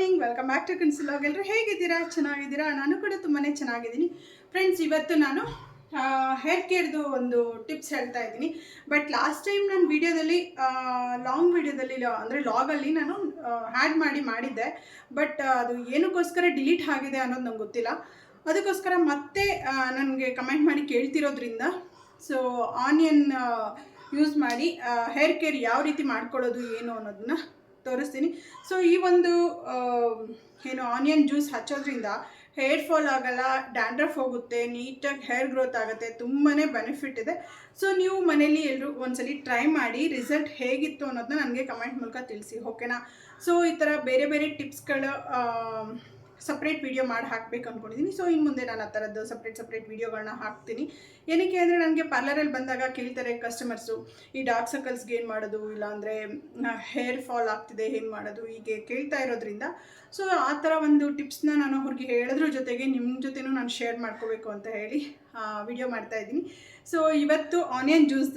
Morning, welcome back to ಕನ್ಸಿಲಾಗ್ ಎಲ್ಲರೂ ಹೇಗಿದ್ದೀರಾ? ಚೆನ್ನಾಗಿದ್ದೀರಾ? ನಾನು ಕೂಡ ತುಂಬಾ ಚೆನ್ನಾಗಿದ್ದೀನಿ. ಫ್ರೆಂಡ್ಸ್ ಇವತ್ತು ನಾನು ಹೇರ್ ಕೇರ್ದು ಒಂದು ಟಿಪ್ಸ್ ಹೇಳ್ತಾ ಇದ್ದೀನಿ. ಬಟ್ ಲಾಸ್ಟ್ ಟೈಮ್ ನಾನು ವಿಡಿಯೋದಲ್ಲಿ ಲಾಂಗ್ ವಿಡಿಯೋದಲ್ಲಿ ಅಂದರೆ ಲಾಗಲ್ಲಿ ನಾನು ಆ್ಯಡ್ ಮಾಡಿ ಮಾಡಿದ್ದೆ. ಬಟ್ ಅದು ಏನಕ್ಕೋಸ್ಕರ ಡಿಲೀಟ್ ಆಗಿದೆ ಅನ್ನೋದು ನಂಗೆ ಗೊತ್ತಿಲ್ಲ. ಅದಕ್ಕೋಸ್ಕರ ಮತ್ತೆ ನನಗೆ ಕಮೆಂಟ್ ಮಾಡಿ ಕೇಳ್ತಿರೋದ್ರಿಂದ ಸೊ ಆನಿಯನ್ ಯೂಸ್ ಮಾಡಿ ಹೇರ್ ಕೇರ್ ಯಾವ ರೀತಿ ಮಾಡ್ಕೊಳ್ಳೋದು, ಏನು ಅನ್ನೋದನ್ನ ತೋರಿಸ್ತೀನಿ. ಸೊ ಈ ಒಂದು ಏನು ಆನಿಯನ್ ಜ್ಯೂಸ್ ಹಚ್ಚೋದ್ರಿಂದ ಹೇರ್ ಫಾಲ್ ಆಗಲ್ಲ ಡ್ಯಾಂಡ್ರಫ್ ಹೋಗುತ್ತೆ ನೀಟಾಗಿ ಹೇರ್ ಗ್ರೋತ್ ಆಗುತ್ತೆ ತುಂಬಾ ಬೆನಿಫಿಟ್ ಇದೆ. ಸೊ ನೀವು ಮನೇಲಿ ಎಲ್ಲರೂ ಒಂದ್ಸಲಿ ಟ್ರೈ ಮಾಡಿ ರಿಸಲ್ಟ್ ಹೇಗಿತ್ತು ಅನ್ನೋದನ್ನ ನನಗೆ ಕಮೆಂಟ್ ಮೂಲಕ ತಿಳಿಸಿ ಓಕೆನಾ ಸೊ ಈ ಥರ ಬೇರೆ ಬೇರೆ ಟಿಪ್ಸ್ಗಳು ಸಪ್ರೇಟ್ ವೀಡಿಯೋ ಮಾಡಿ ಹಾಕ್ಬೇಕು ಅಂದ್ಕೊಂಡಿದ್ದೀನಿ ಸೊ ಇನ್ನು ಮುಂದೆ ನಾನು ಆ ಥರದ್ದು ಸಪ್ರೇಟ್ ಸಪ್ರೇಟ್ ವೀಡಿಯೋಗಳನ್ನ ಹಾಕ್ತೀನಿ. ಏನಕ್ಕೆ ಅಂದರೆ ನನಗೆ ಪಾರ್ಲರಲ್ಲಿ ಬಂದಾಗ ಕೇಳ್ತಾರೆ ಕಸ್ಟಮರ್ಸು ಈ ಡಾರ್ಕ್ ಸರ್ಕಲ್ಸ್ಗೆ ಏನು ಮಾಡೋದು? ಇಲ್ಲಾಂದರೆ ಹೇರ್ ಫಾಲ್ ಆಗ್ತಿದೆ, ಏನು ಮಾಡೋದು? ಹೀಗೆ ಕೇಳ್ತಾ ಇರೋದ್ರಿಂದ. ಸೊ ಆ ಥರ ಒಂದು ಟಿಪ್ಸ್ನ ನಾನು ಅವ್ರಿಗೆ ಹೇಳೋದ್ರ ಜೊತೆಗೆ ನಿಮ್ಮ ಜೊತೆನೂ ನಾನು ಶೇರ್ ಮಾಡ್ಕೋಬೇಕು ಅಂತ ಹೇಳಿ ವಿಡಿಯೋ ಮಾಡ್ತಾ ಇದ್ದೀನಿ. ಸೊ ಇವತ್ತು ಆನಿಯನ್ ಜ್ಯೂಸ್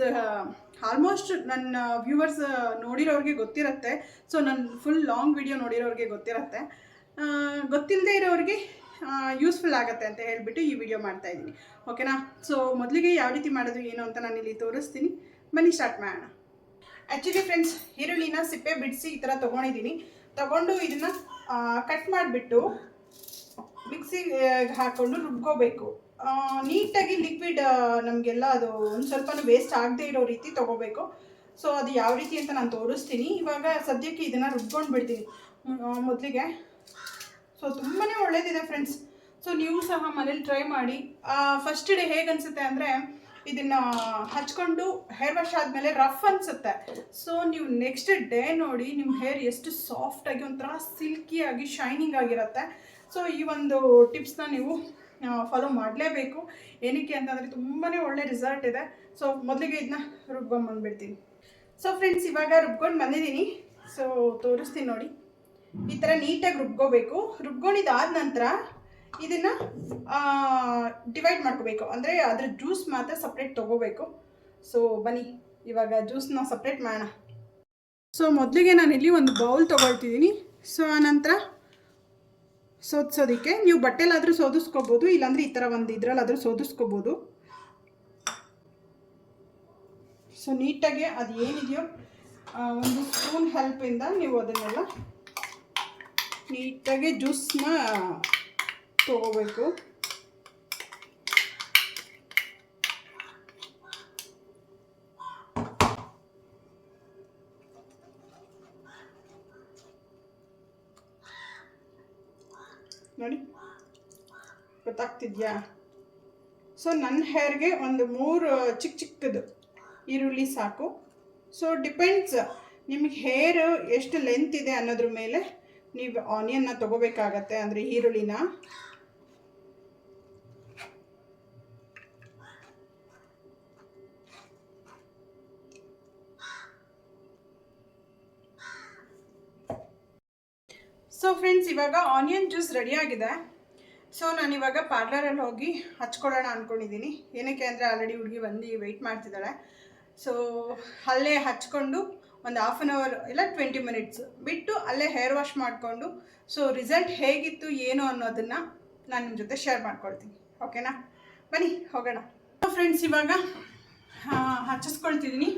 ಆಲ್ಮೋಸ್ಟ್ ನನ್ನ ವ್ಯೂವರ್ಸ್ ನೋಡಿರೋರಿಗೆ ಗೊತ್ತಿರುತ್ತೆ. ಸೊ ನನ್ನ ಫುಲ್ ಲಾಂಗ್ ವಿಡಿಯೋ ನೋಡಿರೋರಿಗೆ ಗೊತ್ತಿರುತ್ತೆ. ಗೊತ್ತಿಲ್ಲದೆ ಇರೋರಿಗೆ ಯೂಸ್ಫುಲ್ ಆಗುತ್ತೆ ಅಂತ ಹೇಳಿಬಿಟ್ಟು ಈ ವಿಡಿಯೋ ಮಾಡ್ತಾ ಇದ್ದೀನಿ. ಓಕೆನಾ ಸೊ ಮೊದಲಿಗೆ ಯಾವ ರೀತಿ ಮಾಡೋದು ಏನು ಅಂತ ನಾನು ಇಲ್ಲಿ ತೋರಿಸ್ತೀನಿ. ಬನ್ನಿ ಸ್ಟಾರ್ಟ್ ಮಾಡೋಣ. ಆ್ಯಕ್ಚುಲಿ ಫ್ರೆಂಡ್ಸ್ ಈರುಳ್ಳಿನ ಸಿಪ್ಪೆ, ಬಿಡಿಸಿ ಈ ಥರ ತೊಗೊಂಡಿದ್ದೀನಿ. ತಗೊಂಡು ಇದನ್ನು ಕಟ್ ಮಾಡಿಬಿಟ್ಟು ಮಿಕ್ಸಿಗೆ ಹಾಕ್ಕೊಂಡು ರುಬ್ಕೋಬೇಕು. ನೀಟಾಗಿ ಲಿಕ್ವಿಡ್ ನಮಗೆಲ್ಲ ಅದು ಒಂದು ಸ್ವಲ್ಪ ವೇಸ್ಟ್ ಆಗದೆ ಇರೋ ರೀತಿ ತೊಗೋಬೇಕು. ಸೊ ಅದು ಯಾವ ರೀತಿ ಅಂತ ನಾನು ತೋರಿಸ್ತೀನಿ. ಇವಾಗ ಸದ್ಯಕ್ಕೆ ಇದನ್ನು ರುಬ್ಕೊಂಡು ಬಿಡ್ತೀನಿ ಮೊದಲಿಗೆ ಸೊ ತುಂಬಾ ಒಳ್ಳೇದಿದೆ ಫ್ರೆಂಡ್ಸ್ ಸೊ ನೀವು ಸಹ ಮನೇಲಿ ಟ್ರೈ ಮಾಡಿ. ಫಸ್ಟ್ ಡೇ ಹೇಗೆ ಅನಿಸುತ್ತೆ ಅಂದರೆ, ಇದನ್ನು ಹಚ್ಕೊಂಡು ಹೇರ್ ವಾಶ್ ಆದಮೇಲೆ ರಫ್ ಅನಿಸುತ್ತೆ. ಸೊ ನೀವು ನೆಕ್ಸ್ಟ್ ಡೇ ನೋಡಿ ನಿಮ್ಮ ಹೇರ್ ಎಷ್ಟು ಸಾಫ್ಟಾಗಿ ಒಂಥರ ಸಿಲ್ಕಿಯಾಗಿ ಶೈನಿಂಗ್ ಆಗಿರುತ್ತೆ. ಸೊ ಈ ಒಂದು ಟಿಪ್ಸ್ನ ನೀವು ಫಾಲೋ ಮಾಡಲೇಬೇಕು. ಏನಕ್ಕೆ ಅಂತಂದರೆ ತುಂಬಾ ಒಳ್ಳೆ ರಿಸಲ್ಟ್ ಇದೆ. ಸೊ ಮೊದಲಿಗೆ ಇದನ್ನ ರುಬ್ಕೊಂಡು ಬಂದುಬಿಡ್ತೀನಿ. ಸೊ ಫ್ರೆಂಡ್ಸ್ ಇವಾಗ ರುಬ್ಕೊಂಡು ಬಂದಿದ್ದೀನಿ. ಸೊ ತೋರಿಸ್ತೀನಿ ನೋಡಿ. ಈ ಥರ ನೀಟಾಗಿ ರುಬ್ಕೋಬೇಕು. ರುಬ್ಕೊಂಡಿದ್ದಾದ ನಂತರ ಇದನ್ನು ಡಿವೈಡ್ ಮಾಡ್ಕೋಬೇಕು. ಅಂದರೆ ಅದ್ರ ಜ್ಯೂಸ್ ಮಾತ್ರ ಸಪ್ರೇಟ್ ತೊಗೋಬೇಕು. ಸೊ ಬನ್ನಿ. ಇವಾಗ ಜ್ಯೂಸ್ನ ಸಪ್ರೇಟ್ ಮಾಡೋಣ. ಸೊ ಮೊದಲಿಗೆ ಇಲ್ಲಿ ಒಂದು ಬೌಲ್ ತೊಗೊಳ್ತಿದ್ದೀನಿ. ಸೊ ಆನಂತರ ಸೋದಿಸೋದಕ್ಕೆ ನೀವು ಬಟ್ಟೆಲಾದರೂ ಸೋದಿಸ್ಕೋಬೋದು, ಇಲ್ಲಾಂದರೆ ಈ ಥರ ಒಂದು ಇದರಲ್ಲಾದರೂ ಸೋದಿಸ್ಕೋಬೋದು. ಸೊ ನೀಟಾಗಿ ಅದು ಏನಿದೆಯೋ ಒಂದು ಸ್ಪೂನ್ ಹೆಲ್ಪಿಂದ ನೀವು ಅದನ್ನೆಲ್ಲ ನೀಟಾಗಿ ಜ್ಯೂಸ್ನ ತಗೋಬೇಕು. ನೋಡಿ, ಗೊತ್ತಾಗ್ತಿದ್ಯಾ? ಸೊ ನನ್ನ ಹೇರ್ಗೆ ಒಂದು ಮೂರು ಚಿಕ್ಕ ಚಿಕ್ಕದು ಈರುಳ್ಳಿ ಸಾಕು. ಸೊ ಡಿಪೆಂಡ್ಸ್ ನಿಮಗೆ ಹೇರ್ ಎಷ್ಟು ಲೆಂತ್ ಇದೆ ಅನ್ನೋದ್ರ ಮೇಲೆ ನೀವು ಆನಿಯನ್ನ ತಗೋಬೇಕಾಗತ್ತೆ ಅಂದರೆ ಈರುಳ್ಳಿನ. ಸೊ ಫ್ರೆಂಡ್ಸ್ ಇವಾಗ ಆನಿಯನ್ ಜ್ಯೂಸ್ ರೆಡಿಯಾಗಿದೆ ಸೊ ನಾನಿವಾಗ ಪಾರ್ಲರಲ್ಲಿ ಹೋಗಿ ಹಚ್ಕೊಳ್ಳೋಣ ಅಂದ್ಕೊಂಡಿದ್ದೀನಿ ಏನಕ್ಕೆ ಅಂದರೆ ಆಲ್ರೆಡಿ ಹುಡುಗಿ ಬಂದು ವೆಯ್ಟ್ ಮಾಡ್ತಿದ್ದಾಳೆ. ಸೊ ಅಲ್ಲೇ ಹಚ್ಕೊಂಡು ಒಂದು ಹಾಫ್ ಆನ್ ಅವರ್ ಇಲ್ಲ ಟ್ವೆಂಟಿ ಮಿನಿಟ್ಸ್ ಬಿಟ್ಟು ಅಲ್ಲೇ ಹೇರ್ ವಾಶ್ ಮಾಡಿಕೊಂಡು ಸೊ ರಿಸಲ್ಟ್ ಹೇಗಿತ್ತು, ಏನು ಅನ್ನೋದನ್ನು ನಾನು ನಿಮ್ಮ ಜೊತೆ ಶೇರ್ ಮಾಡ್ಕೊಳ್ತೀನಿ ಓಕೆನಾ ಬನ್ನಿ, ಹೋಗೋಣ. ಫ್ರೆಂಡ್ಸ್ ಇವಾಗ ಹಚ್ಚಿಸ್ಕೊಳ್ತಿದ್ದೀನಿ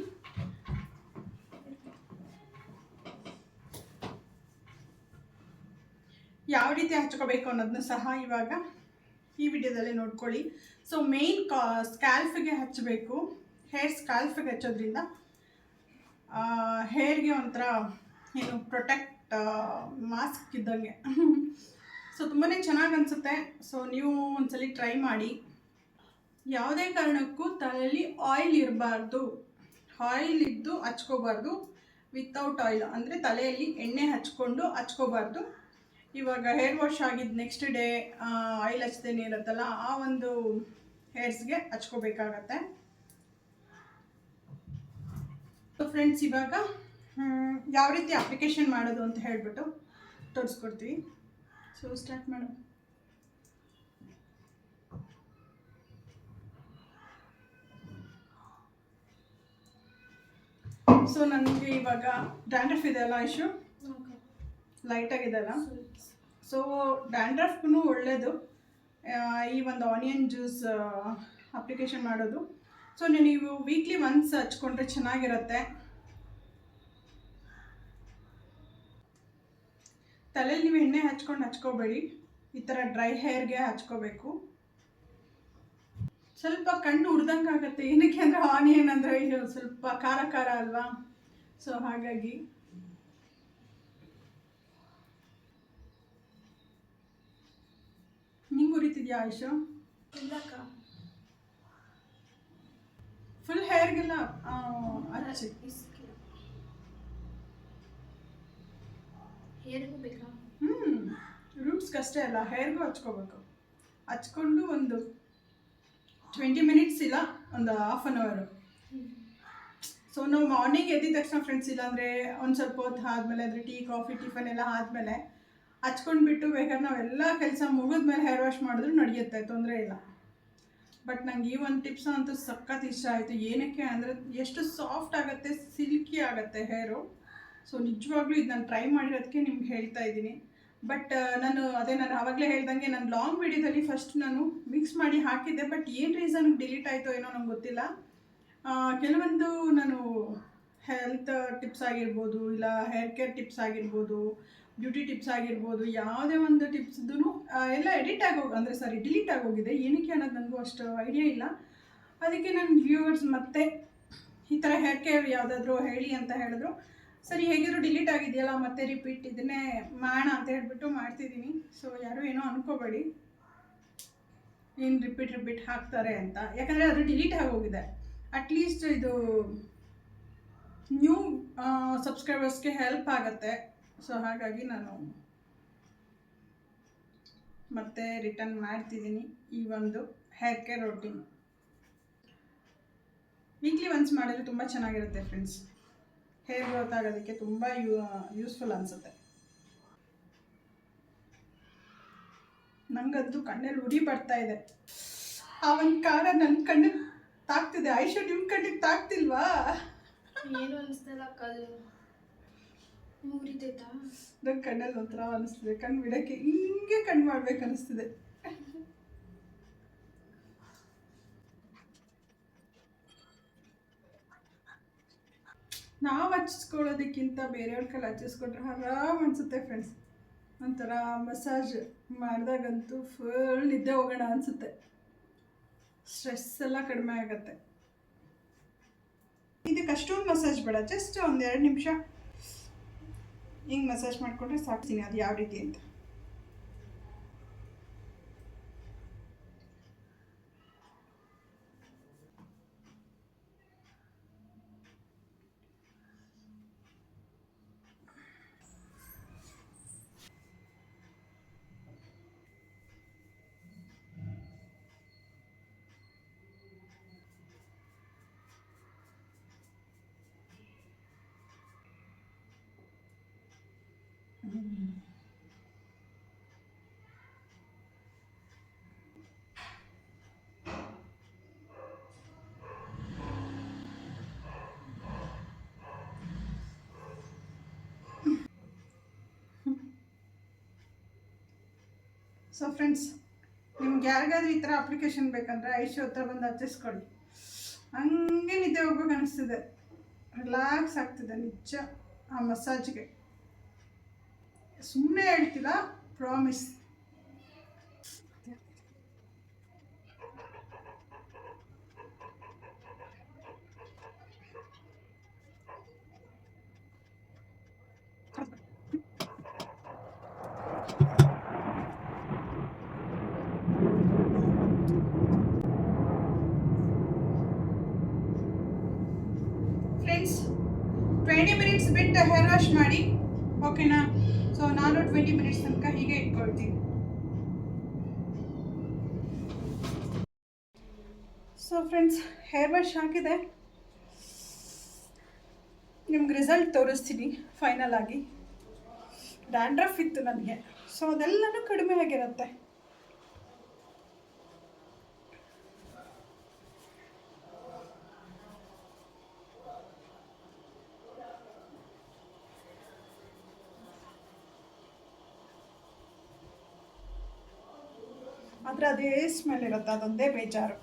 ಯಾವ ರೀತಿ ಹಚ್ಕೋಬೇಕು ಅನ್ನೋದನ್ನ ಸಹ ಇವಾಗ ಈ ವಿಡಿಯೋದಲ್ಲಿ ನೋಡ್ಕೊಳ್ಳಿ. ಸೊ ಮೇಯ್ನ್ ಕಾ ಸ್ಕ್ಯಾಲ್ಫಿಗೆ ಹಚ್ಚಬೇಕು ಹೇರ್ ಸ್ಕ್ಯಾಲ್ಫಿಗೆ ಹಚ್ಚೋದ್ರಿಂದ ಹೇರ್ಗೆ ಒಂಥರ ಏನು ಪ್ರೊಟೆಕ್ಟ್ ಮಾಸ್ಕ್ ಇದ್ದಂಗೆ. ಸೊ ತುಂಬಾ ಚೆನ್ನಾಗಿ ಅನಿಸುತ್ತೆ. ಸೊ ನೀವು ಒಂದ್ಸಲಿ ಟ್ರೈ ಮಾಡಿ. ಯಾವುದೇ ಕಾರಣಕ್ಕೂ ತಲೆಯಲ್ಲಿ ಆಯಿಲ್ ಇರಬಾರ್ದು. ಆಯಿಲ್ ಇದ್ದು ಹಚ್ಕೋಬಾರ್ದು. ವಿತೌಟ್ ಆಯಿಲ್ ಅಂದರೆ ತಲೆಯಲ್ಲಿ ಎಣ್ಣೆ ಹಚ್ಕೊಂಡು ಹಚ್ಕೋಬಾರ್ದು. ಇವಾಗ ಹೇರ್ ವಾಶ್ ಆಗಿದ್ದ ನೆಕ್ಸ್ಟ್ ಡೇ ಆಯಿಲ್ ಹಚ್ತೇನೆ ಇರುತ್ತಲ್ಲ, ಆ ಒಂದು ಹೇರ್ಸ್ಗೆ ಹಚ್ಕೋಬೇಕಾಗತ್ತೆ. ಸೊ ಫ್ರೆಂಡ್ಸ್ ಇವಾಗ ಯಾವ ರೀತಿ ಅಪ್ಲಿಕೇಶನ್ ಮಾಡೋದು ಅಂತ ಹೇಳಿಬಿಟ್ಟು ತೋರಿಸ್ಕೊಡ್ತೀವಿ. ಸೊ ಸ್ಟಾರ್ಟ್ ಮಾಡೋಣ. ಸೊ ನನಗೆ ಇವಾಗ ಡ್ಯಾಂಡ್ರಫ್ ಇದೆಯಲ್ಲ ಇಶ್ಯೂ ಲೈಟಾಗಿದೆಯಲ್ಲ ಸೊ ಡ್ಯಾಂಡ್ರಫ್ಗೂ ಒಳ್ಳೆಯದು ಈ ಒಂದು ಆನಿಯನ್ ಜ್ಯೂಸ್ ಅಪ್ಲಿಕೇಶನ್ ಮಾಡೋದು. ಸೊ ನೀವು ವೀಕ್ಲಿ ಒನ್ಸ್ ಹಚ್ಕೊಂಡ್ರೆ ಚೆನ್ನಾಗಿರುತ್ತೆ. ತಲೆಯಲ್ಲಿ ನೀವು ಎಣ್ಣೆ ಹಚ್ಕೊಂಡು ಹಚ್ಕೋಬೇಡಿ. ಈ ಥರ ಡ್ರೈ ಹೇರ್ಗೆ ಹಚ್ಕೋಬೇಕು. ಸ್ವಲ್ಪ ಕಣ್ಣು ಉರ್ದಂಗೆ ಆಗುತ್ತೆ. ಏನಕ್ಕೆ ಅಂದರೆ ಆನಿಯನ್ ಅಂದರೆ ಇದು ಸ್ವಲ್ಪ ಖಾರ ಖಾರ ಅಲ್ವಾ? ಸೊ ಹಾಗಾಗಿ. ನಿಂಗೆ ಉರಿತಿದ್ಯಾ, ಆಯುಷು? ಇಲ್ಲಕ್ಕ. ಫುಲ್ ಹೇರ್ಗೆಲ್ಲ ಹಚ್ಚಿ ಹೇರಿಗೂ ಬೇಕಾ? ಹ್ಞೂ ರೂಟ್ಸ್ಗೆ ಅಷ್ಟೇ ಅಲ್ಲ ಹೇರ್ಗೂ ಹಚ್ಕೋಬೇಕು. ಹಚ್ಕೊಂಡು ಒಂದು ಟ್ವೆಂಟಿ ಮಿನಿಟ್ಸ್ ಇಲ್ಲ ಒಂದು ಹಾಫ್ ಅನ್ ಅವರು ಸೊ ನಾವು ಮಾರ್ನಿಂಗ್ ಎದ್ದಿದ ತಕ್ಷಣ ಫ್ರೆಂಡ್ಸ್ ಇಲ್ಲಾಂದರೆ ಒಂದು ಸ್ವಲ್ಪ ಹೊತ್ತು ಆದಮೇಲೆ ಅಂದರೆ ಟೀ ಕಾಫಿ ಟಿಫನ್ ಎಲ್ಲ ಆದಮೇಲೆ ಹಚ್ಕೊಂಡ್ಬಿಟ್ಟು ಬೇಕಾದ್ರೆ ನಾವೆಲ್ಲ ಕೆಲಸ ಮುಗಿದ್ಮೇಲೆ ಹೇರ್ ವಾಶ್ ಮಾಡಿದ್ರು ನಡೆಯುತ್ತೆ ತೊಂದರೆ ಇಲ್ಲ. ಬಟ್ ನಂಗೆ ಈ ಒಂದು ಟಿಪ್ಸ್ ಅಂತೂ ಸಖತ್ ಇಷ್ಟ ಆಯಿತು. ಏನಕ್ಕೆ ಅಂದರೆ ಎಷ್ಟು ಸಾಫ್ಟ್ ಆಗುತ್ತೆ ಸಿಲ್ಕಿ ಆಗುತ್ತೆ ಹೇರು ಸೊ ನಿಜವಾಗ್ಲೂ ಇದು ನಾನು ಟ್ರೈ ಮಾಡಿರೋದಕ್ಕೆ ನಿಮ್ಗೆ ಹೇಳ್ತಾ ಇದ್ದೀನಿ. ಬಟ್ ನಾನು ಅದೇ ನಾನು ಆವಾಗಲೇ ಹೇಳ್ದಂಗೆ ನಾನು ಲಾಂಗ್ ವಿಡಿಯೋದಲ್ಲಿ ಫಸ್ಟ್ ನಾನು ಮಿಕ್ಸ್ ಮಾಡಿ ಹಾಕಿದ್ದೆ. ಬಟ್ ಏನು ರೀಸನ್ ಡಿಲೀಟ್ ಆಯಿತು ಏನೋ ನಂಗೆ ಗೊತ್ತಿಲ್ಲ. ಕೆಲವೊಂದು ನಾನು ಹೆಲ್ತ್ ಟಿಪ್ಸ್ ಆಗಿರ್ಬೋದು, ಇಲ್ಲ ಹೇರ್ ಕೇರ್ ಟಿಪ್ಸ್ ಆಗಿರ್ಬೋದು ಬ್ಯೂಟಿ ಟಿಪ್ಸ್ ಆಗಿರ್ಬೋದು, ಯಾವುದೇ ಒಂದು ಟಿಪ್ಸ್ದು ಎಲ್ಲ ಎಡಿಟ್ ಆಗೋಗಿ ಅಂದರೆ ಸಾರಿ ಡಿಲೀಟ್ ಆಗೋಗಿದೆ ಏನಕ್ಕೆ ಅನ್ನೋದು ನನಗೂ ಅಷ್ಟು ಐಡಿಯಾ ಇಲ್ಲ. ಅದಕ್ಕೆ ನನ್ನ ವ್ಯೂವರ್ಸ್ ಮತ್ತೆ ಈ ಥರ ಹೇರ್ ಕೇರ್ ಯಾವುದಾದ್ರೂ ಹೇಳಿ ಅಂತ ಹೇಳಿದ್ರು. ಸರಿ, ಹೇಗಿದ್ರು ಡಿಲೀಟ್ ಆಗಿದೆಯಲ್ಲ, ಮತ್ತೆ ರಿಪೀಟ್ ಇದನ್ನೇ ಮಾಡೋಣ ಅಂತ ಹೇಳಿಬಿಟ್ಟು ಮಾಡ್ತಿದ್ದೀನಿ. ಸೊ ಯಾರು ಏನೋ ಅನ್ಕೋಬೇಡಿ. ಏನು ರಿಪೀಟ್ ರಿಪೀಟ್ ಹಾಕ್ತಾರೆ ಅಂತ. ಯಾಕಂದರೆ ಅದು ಡಿಲೀಟ್ ಆಗೋಗಿದೆ ಅಟ್ಲೀಸ್ಟ್ ಇದು ನ್ಯೂ ಸಬ್ಸ್ಕ್ರೈಬರ್ಸ್ಗೆ ಹೆಲ್ಪ್ ಆಗುತ್ತೆ. ಸೊ ಹಾಗಾಗಿ ನಾನು ಮತ್ತೆ ರಿಟರ್ನ್ ಮಾಡ್ತಿದ್ದೀನಿ ಈ ಒಂದು hair care routine weekly once ಮಾಡಿದ್ರೆ ತುಂಬ ಚೆನ್ನಾಗಿರುತ್ತೆ ಫ್ರೆಂಡ್ಸ್ ಹೇರ್ ಗ್ರೋತ್ ಆಗೋದಕ್ಕೆ ತುಂಬ ಯೂ ಯೂಸ್ಫುಲ್ ಅನಿಸುತ್ತೆ. ನಂಗದ್ದು ಕಣ್ಣಲ್ಲಿ ಉರಿ ಬರ್ತಾ ಇದೆ. ಆ ಒಂದು ಖಾರ ನನ್ನ ಕಣ್ಣಿಗೆ ತಾಕ್ತಿದೆ. ಐಶೋ ನಿಮ್ಮ ಕಣ್ಣಿಗೆ ತಾಕ್ತಿಲ್ವಾ? ಏನು ಅನಿಸ್ತಲ್ಲ ಕಲ್ಲು ನನ್ನ ಕಣ್ಣಲ್ಲಿ ಒಂಥರ ಅನಿಸ್ತಿದೆ. ಕಣ್ಣು ಬಿಡೋಕ್ಕೆ ಹಿಂಗೆ ಕಣ್ಣು ಮಾಡ್ಬೇಕು ಅನಿಸ್ತಿದೆ. ನಾವು ಹಚ್ಚಿಸ್ಕೊಳ್ಳೋದಕ್ಕಿಂತ ಬೇರೆಯವ್ರ ಕೈಲಿ ಹಚ್ಚಿಸ್ಕೊಂಡ್ರೆ ಆರಾಮ್ ಅನಿಸುತ್ತೆ ಫ್ರೆಂಡ್ಸ್ ಒಂಥರ ಮಸಾಜ್ ಮಾಡಿದಾಗಂತೂ ಫುಲ್ ನಿದ್ದೆ ಹೋಗೋಣ ಅನಿಸುತ್ತೆ. ಸ್ಟ್ರೆಸ್ ಎಲ್ಲ ಕಡಿಮೆ ಆಗುತ್ತೆ. ಇದಕ್ಕೆ ಅಷ್ಟೊಂದು ಮಸಾಜ್ ಬೇಡ ಜಸ್ಟ್ ಒಂದು ಎರಡು ನಿಮಿಷ. ಹಿಂಗೆ ಮಸಾಜ್ ಮಾಡಿಕೊಂಡ್ರೆ ಸಾಕ್ತೀನಿ ಅದು ಯಾವ ರೀತಿ ಅಂತ. ಸೊ ಫ್ರೆಂಡ್ಸ್ ನಿಮ್ಗೆ ಯಾರಿಗಾದ್ರೂ ಈ ಥರ ಅಪ್ಲಿಕೇಶನ್ ಬೇಕಂದ್ರೆ ಐಶು ಹತ್ರ ಬಂದು ಹಚ್ಚಿಸ್ಕೊಳ್ಳಿ. ಹಂಗೆ ನಿದ್ದೆ ಹೋಗ್ಬೇಕು ಅನಿಸ್ತಿದೆ. ರಿಲ್ಯಾಕ್ಸ್ ಆಗ್ತಿದೆ, ನಿಜ, ಆ ಮಸಾಜ್ಗೆ ಸುಮ್ಮನೆ ಹೇಳ್ತಿಲ್ಲ ಪ್ರಾಮಿಸ್ ಫ್ರೆಂಡ್ಸ್ ಟ್ವೆಂಟಿ ಮಿನಿಟ್ಸ್ ಬಿಟ್ಟು ಹೇರ್ ವಾಶ್ ಮಾಡಿ. ಓಕೆನಾ ಸೊ ನಾನು ಟ್ವೆಂಟಿ ಮಿನಿಟ್ಸ್ ತನಕ ಹೀಗೆ ಇಟ್ಕೊಳ್ತೀನಿ. ಸೊ ಫ್ರೆಂಡ್ಸ್ ಹೇರ್ ವಾಶ್ ಹಾಕಿದೆ. ನಿಮ್ಗೆ ರಿಸಲ್ಟ್ ತೋರಿಸ್ತೀನಿ ಫೈನಲ್ ಆಗಿ. ಡ್ಯಾಂಡ್ರಫ್ ಇತ್ತು ನನಗೆ. ಸೊ ಅದೆಲ್ಲನೂ ಕಡಿಮೆ ಆಗಿರುತ್ತೆ. ಆದರೆ ಅದೇ ಸ್ಮೆಲ್ ಇರುತ್ತೆ ಅದೊಂದೇ ಬೇಜಾರು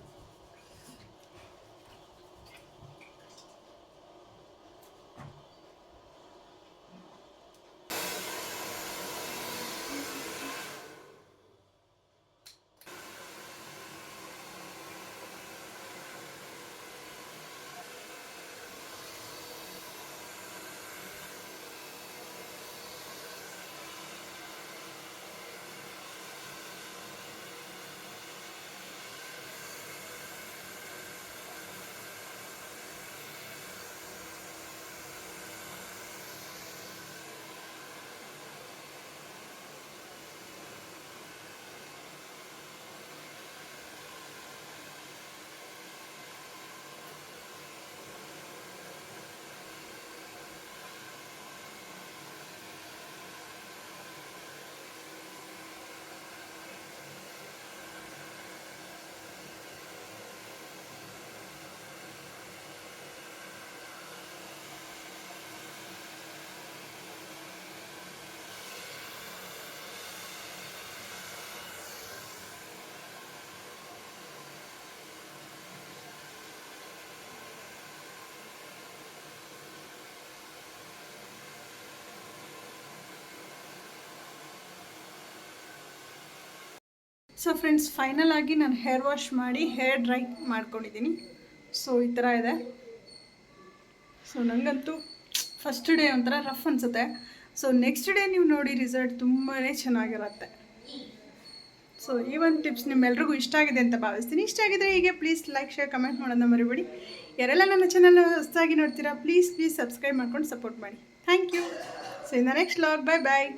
so friends final ಆಗಿ ನಾನು ಹೇರ್ ವಾಶ್ ಮಾಡಿ ಹೇರ್ ಡ್ರೈ ಮಾಡ್ಕೊಂಡಿದ್ದೀನಿ. ಸೊ ಈ ಥರ ಇದೆ. ಸೊ ನನಗಂತೂ ಫಸ್ಟ್ ಡೇ ಒಂಥರ ರಫ್ ಅನಿಸುತ್ತೆ. ಸೊ ನೆಕ್ಸ್ಟ್ ಡೇ ನೀವು ನೋಡಿ ರಿಸಲ್ಟ್ ತುಂಬಾ ಚೆನ್ನಾಗಿರುತ್ತೆ. ಸೊ ಈ ಒಂದು ಟಿಪ್ಸ್ ನಿಮ್ಮೆಲ್ರಿಗೂ ಇಷ್ಟ ಆಗಿದೆ ಅಂತ ಭಾವಿಸ್ತೀನಿ. ಇಷ್ಟ ಆಗಿದ್ರೆ ಹೀಗೆ ಪ್ಲೀಸ್ ಲೈಕ್ ಶೇರ್ ಕಮೆಂಟ್ ಮಾಡೋದನ್ನ ಮರಿಬೇಡಿ. ಯಾರೆಲ್ಲ ನನ್ನ ಚಾನಲ್ ಹೊಸದಾಗಿ ನೋಡ್ತೀರಾ ಪ್ಲೀಸ್ ಪ್ಲೀಸ್ ಸಬ್ಸ್ಕ್ರೈಬ್ ಮಾಡ್ಕೊಂಡು ಸಪೋರ್ಟ್ ಮಾಡಿ. Thank you so in the next vlog bye bye